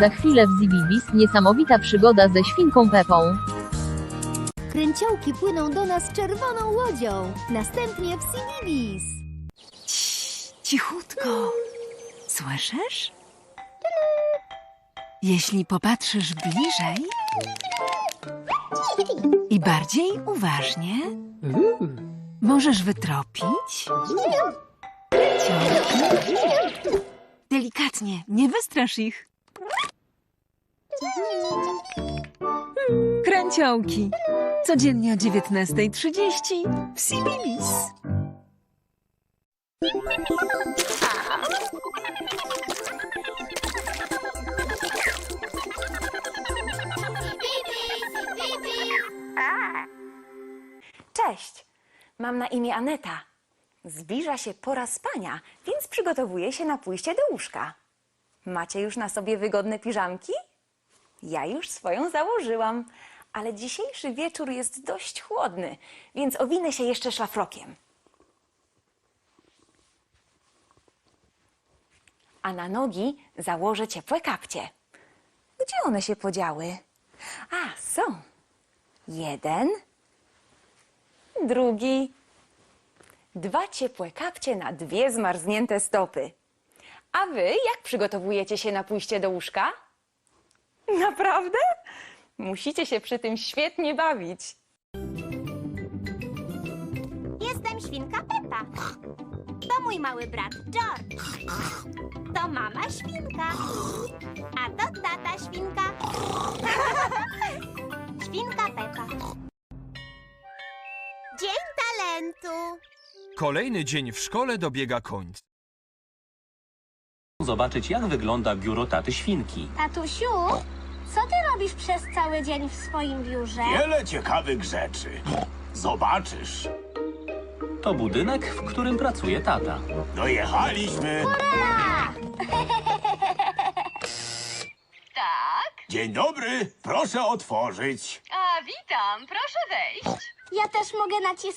Za chwilę w Zibibis niesamowita przygoda ze świnką Pepą. Kręciołki płyną do nas czerwoną łodzią. Następnie w Sinibis. Cichutko. Słyszysz? Jeśli popatrzysz bliżej i bardziej uważnie, możesz wytropić kręciołki. Delikatnie, nie wystrasz ich. Kręciołki. Codziennie o 19.30 w Sibibis. Cześć, mam na imię Aneta. Zbliża się pora spania, więc przygotowuję się na pójście do łóżka. Macie już na sobie wygodne piżamki? Ja już swoją założyłam, ale dzisiejszy wieczór jest dość chłodny, więc owinę się jeszcze szlafrokiem. A na nogi założę ciepłe kapcie. Gdzie one się podziały? A, są. Jeden, drugi. Dwa ciepłe kapcie na dwie zmarznięte stopy. A wy jak przygotowujecie się na pójście do łóżka? Naprawdę? Musicie się przy tym świetnie bawić. Jestem świnka Pepa. To mój mały brat George. To mama świnka. A to tata świnka. Świnka Pepa. Dzień talentu. Kolejny dzień w szkole dobiega końca. zobaczyć, jak wygląda biuro taty świnki. Tatusiu, co ty robisz przez cały dzień w swoim biurze? Wiele ciekawych rzeczy. Zobaczysz. To budynek, w którym pracuje tata. Dojechaliśmy. Tak? Dzień dobry. Proszę otworzyć. A, witam, proszę wejść. Ja też mogę nacisnąć